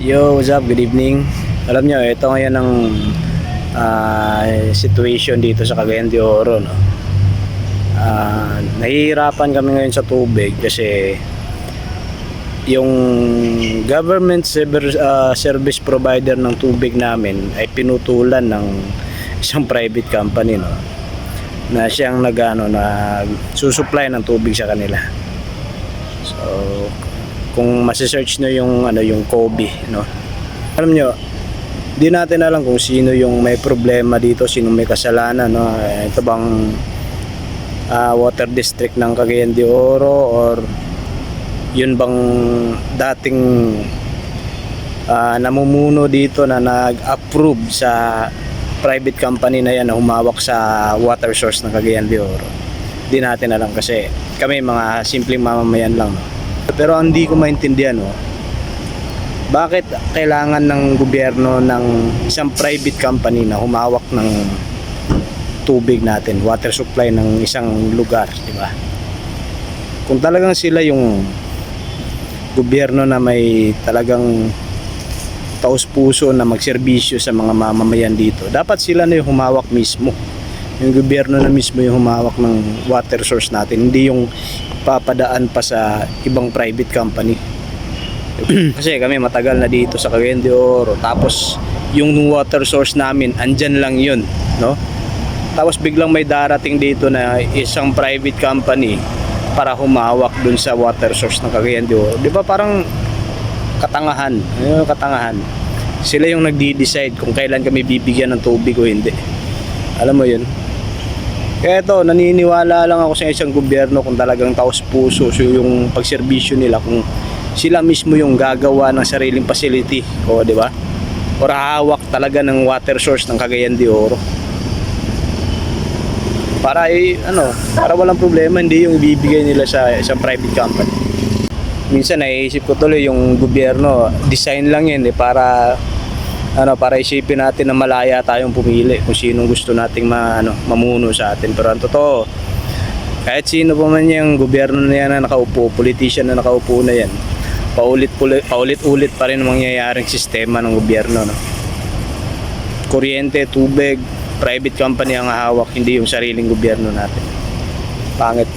Yo, what's up? Good evening. Alam nyo, ito ngayon ang ah, situation dito sa Cagayan de Oro. No? Ah, nahihirapan kami ngayon sa tubig kasi yung government server- ah, service provider ng tubig namin ay pinutulan ng isang private company no na siyang nagano na susupply ng tubig sa kanila. So kung masi-search nyo yung ano yung Kobe no? Alam nyo di natin alam kung sino yung may problema dito sino may kasalanan no? Eh, ito bang ah, water district ng Cagayan de Oro or yun bang dating ah, namumuno dito na nag-approve sa private company na yan na humawak sa water source ng Cagayan de Oro? Di natin alam kasi kami mga simpleng mamamayan lang. no? Pero hindi ko maintindihan, no, bakit kailangan ng gobyerno ng isang private company na humawak ng tubig natin, water supply ng isang lugar, di ba? Kung talagang sila yung gobyerno na may talagang taos puso na magserbisyo sa mga mamamayan dito, dapat sila na yung humawak mismo. Yung gobyerno na mismo yung humawak ng water source natin, hindi yung papadaan pa sa ibang private company. Kasi kami matagal na dito sa Cagayan de Oro. Tapos yung water source namin, andyan lang yun. No? Tapos biglang may darating dito na isang private company para humawak dun sa water source ng Cagayan de Oro. Di ba parang katangahan? Ano katangahan? Sila yung nagdi-decide kung kailan kami bibigyan ng tubig o hindi. Alam mo yun? Ito, naniniwala lang ako sa isang gobyerno kung talagang taos puso so yung pagserbisyo nila kung sila mismo yung gagawa ng sariling facility o di ba? Or hawak talaga ng water source ng Cagayan de Oro. Para eh, ano, para walang problema hindi yung bibigay nila sa isang private company. Minsan naiisip ko tuloy yung gobyerno, design lang yan eh para ano para isipin natin na malaya tayong pumili kung sinong gusto nating ma, ano, mamuno sa atin. Pero ang totoo kahit sino pa man yung gobyerno na yan na nakaupo politician na nakaupo na yan paulit paulit ulit pa rin ang mangyayaring sistema ng gobyerno no? Kuryente tubig private company ang hawak hindi yung sariling gobyerno natin. Pangit